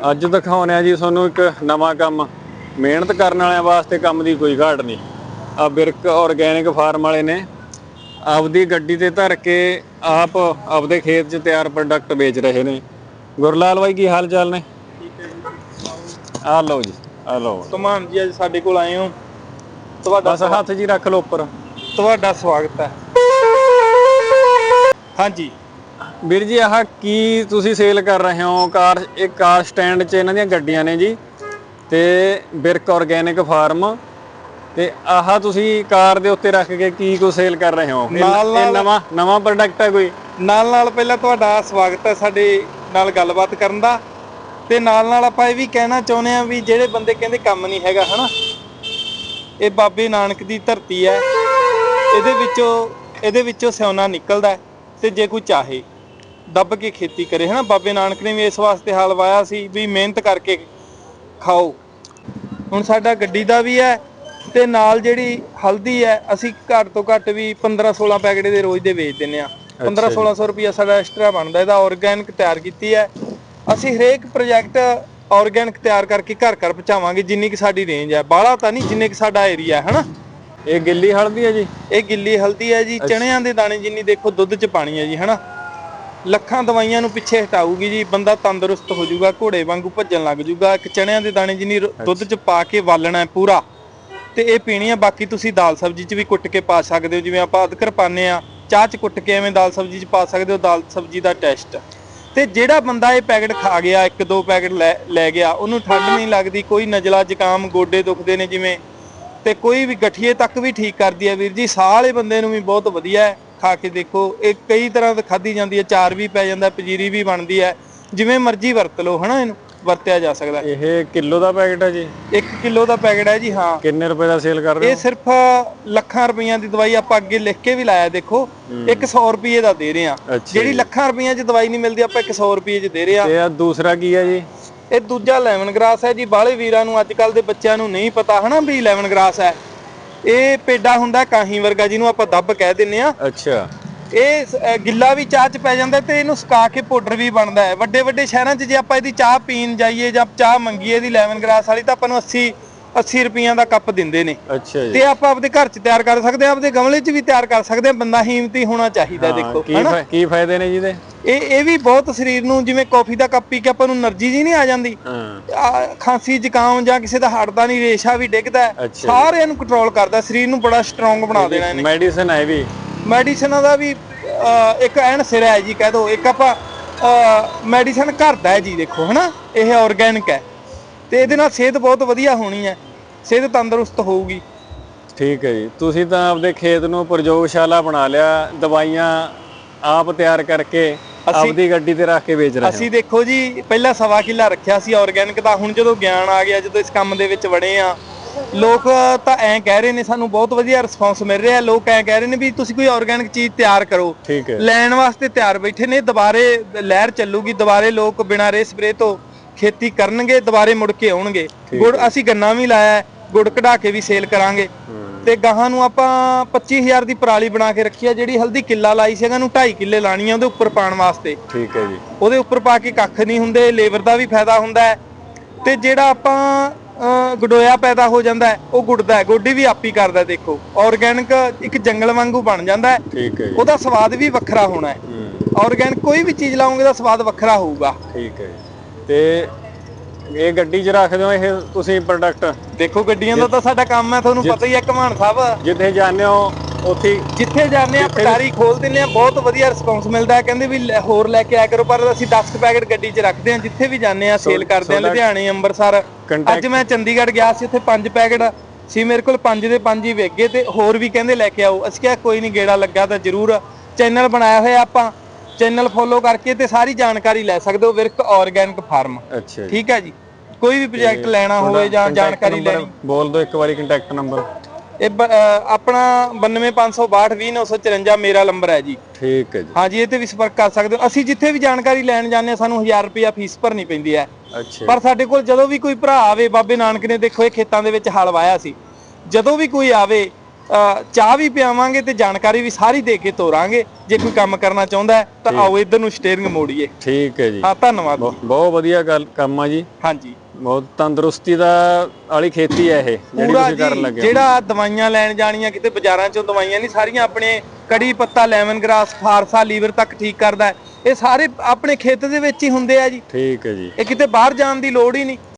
ਅੱਜ ਦਿਖਾਉਣੇ ਆ ਜੀ ਤੁਹਾਨੂੰ ਇੱਕ ਨਵਾਂ ਕੰਮ। ਮਿਹਨਤ ਕਰਨ ਵਾਲਿਆਂ ਵਾਸਤੇ ਕੰਮ ਦੀ ਕੋਈ ਘਾਟ ਨਹੀਂ। ਆ ਬਿਰਕ ਆਰਗੈਨਿਕ ਫਾਰਮ ਵਾਲੇ ਨੇ। ਆਪਦੀ ਗੱਡੀ ਤੇ ਧਰ ਕੇ ਆਪ ਆਪਦੇ ਖੇਤ 'ਚ ਤਿਆਰ ਪ੍ਰੋਡਕਟ ਵੇਚ ਰਹੇ ਨੇ। ਗੁਰਲਾਲ ਬਾਈ ਕੀ ਹਾਲ ਚਾਲ ਨੇ? ਆ ਲਓ ਜੀ ਆ ਲਓ। ਤੁਮਾਨ ਜੀ ਅੱਜ ਸਾਡੇ ਕੋਲ ਆਏ ਹੋ। ਤੁਹਾਡਾ ਬਸ ਹੱਥ ਜੀ ਰੱਖ ਲਓ ਉੱਪਰ। ਤੁਹਾਡਾ ਸਵਾਗਤ ਹੈ। ਹਾਂਜੀ। ਵੀਰ ਜੀ ਆਹ ਕੀ ਤੁਸੀਂ ਸੇਲ ਕਰ ਰਹੇ ਹੋ? ਕਾਰ ਇਹ ਕਾਰ ਸਟੈਂਡ 'ਚ ਇਹਨਾਂ ਦੀਆਂ ਗੱਡੀਆਂ ਨੇ ਜੀ ਤੇ ਬਿਰਕ ਆਰਗੈਨਿਕ ਫਾਰਮ ਤੇ ਆਹ ਤੁਸੀਂ ਕਾਰ ਦੇ ਉੱਤੇ ਰੱਖ ਕੇ ਕੀ ਕੁ ਸੇਲ ਕਰ ਰਹੇ ਹੋ? ਇਹ- ਨਵਾਂ ਨਵਾਂ ਪ੍ਰੋਡਕਟ ਹੈ ਕੋਈ? ਨਾਲ ਨਾਲ ਪਹਿਲਾਂ ਤੁਹਾਡਾ ਸਵਾਗਤ ਹੈ ਸਾਡੇ ਨਾਲ ਗੱਲਬਾਤ ਕਰਨ ਦਾ ਤੇ ਨਾਲ ਨਾਲ ਆਪਾਂ ਇਹ ਵੀ ਕਹਿਣਾ ਚਾਹੁੰਦੇ ਆ ਵੀ ਜਿਹੜੇ ਬੰਦੇ ਕਹਿੰਦੇ ਕੰਮ ਨਹੀਂ ਹੈਗਾ ਹਨਾ? ਇਹ ਬਾਬੇ ਨਾਨਕ ਦੀ ਧਰਤੀ ਹੈ। ਇਹਦੇ ਵਿੱਚੋਂ ਇਹਦੇ ਵਿੱਚੋਂ ਸਿਉਣਾ ਨਿਕਲਦਾ ਹੈ। ਤੇ ਜੇ ਕੋਈ ਚਾਹੇ ਦੱਬ ਕੇ ਖੇਤੀ ਕਰੇ। ਹਨਾ ਬਾਬੇ ਨਾਨਕ ਨੇ ਵੀ ਇਸ ਵਾਸਤੇ ਹਲ ਵਾਇਆ ਸੀ ਵੀ ਮਿਹਨਤ ਕਰਕੇ ਖਾਓ। ਹੁਣ ਸਾਡਾ ਗੱਡੀ ਦਾ ਵੀ ਹੈ ਤੇ ਨਾਲ ਜਿਹੜੀ ਹਲਦੀ ਹੈ ਅਸੀਂ ਘੱਟ ਤੋਂ ਘੱਟ ਵੀ 15 16 ਪੈਕਟ ਦੇ ਰੋਜ਼ ਦੇ ਵੇਚ ਦਿੰਨੇ ਆ 15 1600 ਰੁਪਿਆ ਸਾਡਾ ਐਕਸਟਰਾ ਬਣਦਾ ਇਹਦਾ ਆਰਗੈਨਿਕ ਤਿਆਰ ਕੀਤੀ ਹੈ। ਅਸੀਂ ਹਰੇਕ ਪ੍ਰੋਜੈਕਟ ਆਰਗੈਨਿਕ ਤਿਆਰ ਕਰਕੇ ਘਰ ਘਰ ਪਹੁੰਚਾਵਾਂਗੇ ਜਿੰਨੀ ਕਿ ਸਾਡੀ ਰੇਂਜ ਹੈ। ਬਾਹਲਾ ਤਾਂ ਨਹੀਂ ਜਿੰਨੇ ਕਿ ਸਾਡਾ ਏਰੀਆ ਹੈ ਹਨਾ? ਇਹ ਗਿੱਲੀ ਹਲਦੀ ਹੈ ਜੀ? ਇਹ ਗਿੱਲੀ ਹਲਦੀ ਹੈ ਜੀ। ਚਣਿਆਂ ਦੇ ਦਾਣੇ ਜਿੰਨੀ ਦੇਖੋ ਦੁੱਧ ਚ ਪਾਣੀ ਹੈ ਜੀ ਹਨਾ? ਲੱਖਾਂ ਦਵਾਈਆਂ ਨੂੰ ਪਿੱਛੇ ਹਟਾਊਗੀ ਜੀ। ਬੰਦਾ ਤੰਦਰੁਸਤ ਹੋ ਜਾਊਗਾ ਘੋੜੇ ਵਾਂਗੂ ਭੱਜਣ ਲੱਗ ਜਾਊਗਾ। ਇੱਕ ਚਣਿਆਂ ਦੇ ਦਾਣੇ ਜਿੰਨੀ ਦੁੱਧ ਚ ਪਾ ਕੇ ਵਾਲਣਾ ਹੈ ਪੂਰਾ। ਤੇ ਇਹ ਪੀਣੀ ਆ ਬਾਕੀ ਤੁਸੀਂ ਦਾਲ ਸਬਜ਼ੀ ਚ ਵੀ ਕੁੱਟ ਕੇ ਪਾ ਸਕਦੇ ਹੋ। ਜਿਵੇਂ ਆਪਾਂ ਅਦਰਕ ਪਾਉਂਦੇ ਆ ਚਾਹ ਚ ਕੁੱਟ ਕੇ ਐਵੇਂ ਦਾਲ ਸਬਜ਼ੀ ਚ ਪਾ ਸਕਦੇ ਹੋ। ਦਾਲ ਸਬਜ਼ੀ ਦਾ ਟੈਸਟ। ਤੇ ਜਿਹੜਾ ਬੰਦਾ ਇਹ ਪੈਕਟ ਖਾ ਗਿਆ ਇੱਕ ਦੋ ਪੈਕਟ ਲੈ ਲੈ ਗਿਆ ਉਹਨੂੰ ਠੰਡ ਨਹੀਂ ਲੱਗਦੀ ਕੋਈ ਨਜ਼ਲਾ ਜ਼ੁਕਾਮ ਗੋਡੇ ਦੁਖਦੇ ਨੇ ਜਿਵੇਂ ਤੇ ਕੋਈ ਵੀ ਗਠੀਏ ਤੱਕ ਵੀ ਠੀਕ ਕਰਦੀ ਹੈ ਵੀਰ ਜੀ। ਸਾਹ ਵਾਲੇ ਬੰਦੇ ਨੂੰ ਵੀ ਬਹੁਤ ਵਧੀਆ ਹੈ ਖਾ ਕੇ ਦੇਖੋ। ਇਹ ਕਈ ਤਰ੍ਹਾਂ ਦਾ ਖਾਧੀ ਜਾਂਦੀ ਹੈ ਚਾਰ ਵੀ ਪੈ ਜਾਂਦਾ ਪਜੀਰੀ ਵੀ ਬਣਦੀ ਹੈ। ਜਿਵੇਂ ਮਰਜ਼ੀ ਵਰਤ ਲਓ ਹਨਾ ਇਹਨੂੰ? ਵਰਤਿਆ ਜਾ ਸਕਦਾ ਹੈ। ਇਹ ਕਿਲੋ ਦਾ ਪੈਕਟ ਹੈ ਜੀ। 1 ਕਿਲੋ ਦਾ ਪੈਕਟ ਹੈ ਜੀ ਹਾਂ। ਕਿੰਨੇ ਰੁਪਏ ਦਾ ਸੇਲ ਕਰ ਰਹੇ ਇਹ ਸਿਰਫ ਲੱਖਾਂ ਰੁਪਈਆਂ ਦੀ ਦਵਾਈ ਆਪਾਂ ਅੱਗੇ ਲਿਖ ਕੇ ਵੀ ਲਾਇਆ ਦੇਖੋ। 100 ਰੁਪਏ ਦਾ ਦੇ ਰਹੇ ਆ ਅੱਛਾ ਜਿਹੜੀ ਲੱਖਾਂ ਰੁਪਈਆਂ 'ਚ ਦਵਾਈ ਨਹੀਂ ਮਿਲਦੀ ਆਪਾਂ 100 ਰੁਪਏ 'ਚ ਦੇ ਰਹੇ ਆ ਤੇ ਆ ਦੂਸਰਾ ਕੀ ਹੈ ਜੀ? ਇਹ ਦੂਜਾ ਲੈਮਨ ਗ੍ਰਾਸ ਹੈ ਜੀ ਬਾਹਲੇ ਵੀਰਾਂ ਨੂੰ ਅੱਜ ਕੱਲ ਦੇ ਬੱਚਿਆਂ ਨੂੰ ਨਹੀਂ ਪਤਾ ਹਨਾ ਵੀ ਲੈਮਨ ਗ੍ਰਾਸ ਹੈ। ਇਹ ਪੇਡਾ ਹੁੰਦਾ ਕਾਹੀ ਵਰਗਾ ਜਿਹਨੂੰ ਆਪਾਂ ਦੱਬ ਕਹਿ ਦਿੰਨੇ ਆ ਅੱਛਾ। ਇਹ ਸ- ਗਿੱਲਾ ਵੀ ਚਾਹ ਚ ਪੈ ਜਾਂਦਾ ਤੇ ਇਹਨੂੰ ਸੁਕਾ ਕੇ ਪਾਊਡਰ ਵੀ ਬਣਦਾ ਹੈ। ਵੱਡੇ ਵੱਡੇ ਸ਼ਹਿਰਾਂ 'ਚ ਜੇ ਆਪਾਂ ਇਹਦੀ ਚਾਹ ਪੀਣ ਜਾਈਏ ਜਾਂ ਚਾਹ ਮੰਗੀਏ ਇਹਦੀ ਲੈਮਨ ਗ੍ਰਾਸ ਵਾਲੀ ਤਾਂ ਆਪਾਂ ਨੂੰ 80 80 ਰੁਪਈਆਂ ਦਾ ਕੱਪ ਦਿੰਦੇ ਨੇ। ਅੱਛਾ ਜੀ। ਤੇ ਆਪਾਂ ਆਪਦੇ ਘਰ 'ਚ ਤਿਆਰ ਕਰ ਸਕਦੇ ਆ ਆਪਦੇ ਗਮਲੇ 'ਚ ਵੀ ਤਿਆਰ ਕਰ ਸਕਦੇ ਆ ਬੰਦਾ ਹੀਮਤੀ ਹੋਣਾ ਚਾਹੀਦਾ ਦੇਖੋ ਹਨਾ? ਕੀ ਫਾਇਦੇ ਨੇ ਜਿਹਦੇ ਇਹ ਇਹ ਵੀ ਬਹੁਤ ਸਰੀਰ ਨੂੰ ਜਿਵੇਂ ਕਾਫੀ ਦਾ ਕੱਪ ਪੀ ਕੇ ਆਪਾਂ ਨੂੰ એનર્ਜੀ ਜੀ ਨਹੀਂ ਆ ਜਾਂਦੀ। ਹਾਂ। ਖਾਂਸੀ ਜ਼ੁਕਾਮ ਜਾਂ ਕਿਸੇ ਦਾ ਹੱਡ ਨਹੀਂ ਰੇਸ਼ਾ ਵੀ ਡਿੱਗਦਾ ਸਾਰਿਆਂ ਨੂੰ ਕੰਟਰੋਲ ਕਰਦਾ ਸਰੀਰ ਨੂੰ ਬੜਾ ਸਟਰੋਂਗ ਬਣਾ ਦੇਣਾ ਇਹਨੇ। ਮੈਡੀਸਨ ਹੈ ਵੀ। ਮੈਡੀਸਨਾਂ ਦਾ ਵੀ ਇੱਕ ਐਨ ਸਿਰ ਹੈ ਜੀ ਕਹਿ ਦੋ। ਇੱਕ ਆਪਾਂ ਮੈਡੀਸਨ ਘਰ ਦਾ ਹੈ ਜੀ ਦੇਖੋ ਹਨਾ? ਇਹ ਆਰਗੈਨਿਕ ਹੈ। ਤੇ ਇਹਦੇ ਨਾਲ ਸਿਹਤ ਬਹੁਤ ਵਧੀਆ ਹੋਣੀ ਹੈ। ਸਿਹਤ ਤੰਦਰੁਸਤ ਹੋਊਗੀ। ਠੀਕ ਹੈ ਜੀ। ਤੁਸੀਂ ਤਾਂ ਆਪਦੇ ਖੇਤ ਨੂੰ ਪ੍ਰਯੋਗਸ਼ਾਲਾ ਬਣਾ ਲਿਆ ਦਵਾਈਆਂ ਆਪ ਤਿਆਰ ਕਰਕੇ ਆਪਦੀ ਗੱਡੀ ਤੇ ਰੱਖ ਕੇ ਵੇਚ ਰਹੇ ਹੋ। ਅਸੀਂ ਦੇਖੋ ਜੀ ਪਹਿਲਾਂ ਸਵਾ ਕਿੱਲਾ ਰੱਖਿਆ ਸੀ ਆਰਗੈਨਿਕ ਦਾ ਹੁਣ ਜਦੋਂ ਗਿਆਨ ਆ ਗਿਆ ਜਦੋਂ ਇਸ ਕੰਮ ਦੇ ਵਿੱਚ ਵੜੇ ਆ ਲੋਕ ਤਾਂ ਐਂ ਕਹਿ ਰਹੇ ਨੇ ਸਾਨੂੰ ਬਹੁਤ ਵਧੀਆ ਰਿਸਪੌਂਸ ਮਿਲ ਰਿਹਾ ਲੋਕ ਐਂ ਕਹਿ ਰਹੇ ਨੇ ਵੀ ਤੁਸੀਂ ਕੋਈ ਆਰਗੈਨਿਕ ਚੀਜ਼ ਤਿਆਰ ਕਰੋ। ਲੈਣ ਵਾਸਤੇ ਤਿਆਰ ਬੈਠੇ ਨੇ ਦੁਬਾਰੇ ਲਹਿਰ ਚੱਲੂਗੀ ਦੁਬਾਰੇ ਲੋਕ ਬਿਨਾਂ ਰੇ ਸਪਰੇ ਤੋਂ ਖੇਤੀ ਕਰਨਗੇ ਦੁਬਾਰੇ ਮੁੜ ਕੇ ਆਉਣਗੇ। ਗੁੜ ਅਸੀਂ ਗੰਨਾ ਵੀ ਲਾਇਆ ਗੁੜ ਕਢਾ ਕੇ ਵੀ ਸੇਲ ਕਰਾਂਗੇ। ਤੇ ਗਾਹਾਂ ਨੂੰ ਆਪਾਂ 25000 ਦੀ ਪਰਾਲੀ ਬਣਾ ਕੇ ਰੱਖੀ ਆ ਜਿਹੜੀ ਹਲਦੀ ਕਿੱਲਾ ਲਾਈ ਸੀ ਇਹਨੂੰ 2.5 ਕਿੱਲੇ ਲਾਣੀ ਆ ਉਹਦੇ ਉੱਪਰ ਪਾਣ ਵਾਸਤੇ। ਠੀਕ ਹੈ ਜੀ। ਉਹਦੇ ਉੱਪਰ ਪਾ ਕੇ ਕੱਖ ਨਹੀਂ ਹੁੰਦੇ ਲੇਬਰ ਦਾ ਵੀ ਫਾਇਦਾ ਹੁੰਦਾ ਹੈ। ਤੇ ਜਿਹੜਾ ਆਪਾਂ ਗਡੋਇਆ ਪੈਦਾ ਹੋ ਜਾਂਦਾ ਉਹ ਗੁੜਦਾ ਹੈ ਗੋਡੀ ਵੀ ਆਪੀ ਕਰਦਾ ਦੇਖੋ। ਆਰਗੈਨਿਕ ਇੱਕ ਜੰਗਲ ਵਾਂਗੂ ਬਣ ਜਾਂਦਾ ਹੈ। ਠੀਕ ਹੈ ਉਹਦਾ ਸਵਾਦ ਵੀ ਵੱਖਰਾ ਹੋਣਾ ਹੈ। ਆਰਗੈਨਿਕ ਕੋਈ ਵੀ ਚੀਜ਼ ਲਾਉਂਗੇ ਦਾ ਸਵਾਦ ਵੱਖਰਾ ਹੋਊਗਾ। ਠੀਕ ਹੈ ਤੇ ਇਹ ਗੱਡੀ 'ਚ ਰੱਖਦੇ ਹੋ ਇਹ ਤੁਸੀਂ ਪ੍ਰੋਡਕਟ ਦੇਖੋ ਗੱਡੀਆਂ ਦਾ ਤਾਂ ਸਾਡਾ ਕੰਮ ਹੈ ਤੁਹਾਨੂੰ ਪਤਾ ਹੀ ਹੈ ਕਮਾਨ ਸਾਹਿਬ। ਜਿੱਥੇ ਜਾਂਦੇ ਹੋ ਉੱਥੇ ਹੀ ਜਿੱਥੇ ਜਾਂਦੇ ਆ ਪਟਾਰੀ ਖੋਲ ਦਿੰਦੇ ਆ ਬਹੁਤ ਵਧੀਆ ਰਿਸਪੌਂਸ ਮਿਲਦਾ ਹੈ। ਕਹਿੰਦੇ ਵੀ ਲੈ- ਹੋਰ ਲੈ ਕੇ ਆਇਆ ਕਰੋ ਪਰ ਅਸੀਂ 10 ਪੈਕਟ ਗੱਡੀ 'ਚ ਰੱਖਦੇ ਆ ਜਿੱਥੇ ਵੀ ਜਾਂਦੇ ਆ ਸੇਲ ਕਰਦੇ ਆ ਲੁਧਿਆਣੇ ਅੰਮ੍ਰਿਤਸਰ। Contact- ਅੱਜ ਮੈਂ ਚੰਡੀਗੜ੍ਹ ਗਿਆ ਸੀ ਉੱਥੇ ਪੰਜ ਪੈਕਟ ਸੀ ਮੇਰੇ ਕੋਲ ਪੰਜ ਦੇ ਪੰਜ ਹੀ ਵਿਕ ਗਏ ਤੇ ਹੋਰ ਵੀ ਕਹਿੰਦੇ ਲੈ ਕੇ ਆਓ। ਅਸੀਂ ਕਿਹਾ ਕੋਈ ਨਹੀਂ ਗੇੜਾ ਲੱਗਾ ਤਾਂ ਜ਼ਰੂਰ ਚੈਨਲ ਬਣਾਇਆ ਹੋਇਆ ਆਪਾਂ। ਚੈਨਲ ਫੋਲੋ ਕਰਕੇ ਤੇ ਸਾਰੀ ਜਾਣਕਾਰੀ ਲੈ ਸਕਦੇ ਹੋ ਵਿਰਕ ਆਰਗੈਨਿਕ ਫਾਰਮ। ਅੱਛਾ ਜੀ। ਠੀਕ ਹੈ ਜੀ। ਕੋਈ ਵੀ ਪ੍ਰੋਜੈਕਟ ਲੈਣਾ ਹੋਵੇ ਜਾਂ ਜਾਣਕਾਰੀ ਲੈਣੀ। ਬੋਲ ਦਿਓ ਇੱਕ ਵਾਰੀ ਕੰਟੈਕਟ ਨੰਬਰ ਇਹ ਆਪਣਾ 9256220954 ਮੇਰਾ ਨੰਬਰ ਹੈ ਜੀ। ਠੀਕ ਹੈ ਜੀ। ਹਾਂਜੀ ਇਹ ਤੇ ਵੀ ਸੰਪਰਕ ਕਰ ਸਕਦੇ ਹੋ। ਅਸੀਂ ਜਿੱਥੇ ਵੀ ਜਾਣਕਾਰੀ ਲੈਣ ਜਾਂਦੇ ਹਾਂ ਸਾਨੂੰ 1000 ਰੁਪਿਆ ਫੀਸ ਭਰਨੀ ਪੈਂਦੀ ਹੈ। ਅੱਛਾ। ਪਰ ਸਾਡੇ ਕੋਲ ਜਦੋਂ ਵੀ ਕੋਈ ਭਰਾ ਆਵੇ ਬਾਬੇ ਨਾਨਕ ਨੇ ਦੇਖੋ ਇਹ ਖੇਤਾਂ ਦੇ ਵਿੱਚ ਹਲ ਵਾਇਆ ਸੀ। ਜਦੋਂ ਵੀ ਕੋਈ ਆਵੇ ਚਾਹ ਵੀ ਪਿਆਵਾਂਗੇ ਤੇ ਜਾਣਕਾਰੀ ਵੀ ਸਾਰੀ ਦੇ ਕੇ ਤੋਰਾਂਗੇ। ਜੇ ਕੋਈ ਕੰਮ ਕਰਨਾ ਚਾਹੁੰਦਾ ਹੈ ਤਾਂ ਆਓ ਇੱਧਰ ਨੂੰ ਸਟੀਅਰਿੰਗ ਮੋੜੀਏ। ਠੀਕ ਹੈ ਜੀ। ਹਾਂ ਧੰਨਵਾਦ ਬਹੁਤ ਵਧੀਆ ਗੱਲ ਕੰਮ ਆ ਜੀ। ਹਾਂਜੀ। ਬਹੁਤ ਤੰਦਰੁਸਤੀ ਦਾ ਵਾਲੀ ਖੇਤੀ ਹੈ ਇਹ ਜਿਹੜੀ ਤੁਸੀਂ ਕਰਨ ਲੱਗੇ। ਜਿਹੜਾ ਦਵਾਈਆਂ ਲੈਣ ਜਾਣੀਆਂ ਕਿਤੇ ਬਾਜ਼ਾਰਾਂ ਚੋਂ ਦਵਾਈਆਂ ਨਹੀਂ ਸਾਰੀਆਂ ਆਪਣੇ ਕੜੀ ਪੱਤਾ ਲੈਮਨ ਗ੍ਰਾਸ ਫਾਰਸਾ ਲੀਵਰ ਤੱਕ ਠੀਕ ਕਰਦਾ। ਇਹ ਸਾਰੇ ਆਪਣੇ ਖੇਤ ਦੇ ਵਿੱਚ ਹੀ ਹੁੰਦੇ ਆ ਜੀ। ਠੀਕ ਹੈ ਜੀ। ਇਹ ਕਿਤੇ ਬਾਹਰ ਜਾਣ ਦੀ ਲੋੜ ਹੀ ਨਹੀਂ।